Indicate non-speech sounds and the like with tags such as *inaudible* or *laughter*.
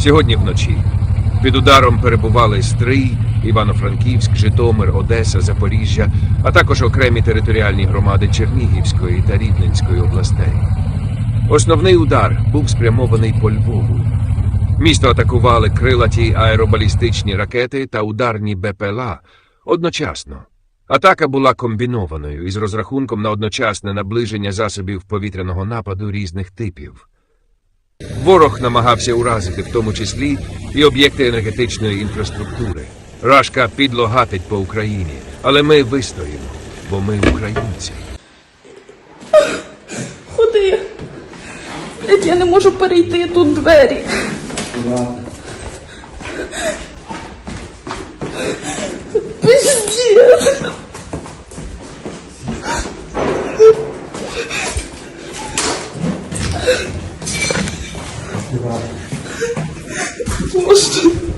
Сьогодні вночі. Під ударом перебували Стрий, Івано-Франківськ, Житомир, Одеса, Запоріжжя, а також окремі територіальні громади Чернігівської та Рівненської областей. Основний удар був спрямований по Львову. Місто атакували крилаті аеробалістичні ракети та ударні БПЛА одночасно. Атака була комбінованою із розрахунком на одночасне наближення засобів повітряного нападу різних типів. Ворог намагався уразити в тому числі і об'єкти енергетичної інфраструктури. Рашка підло гатить по Україні, але ми вистоїмо, бо ми українці. Ходи. Я не можу перейти тут двері. *laughs* 我操！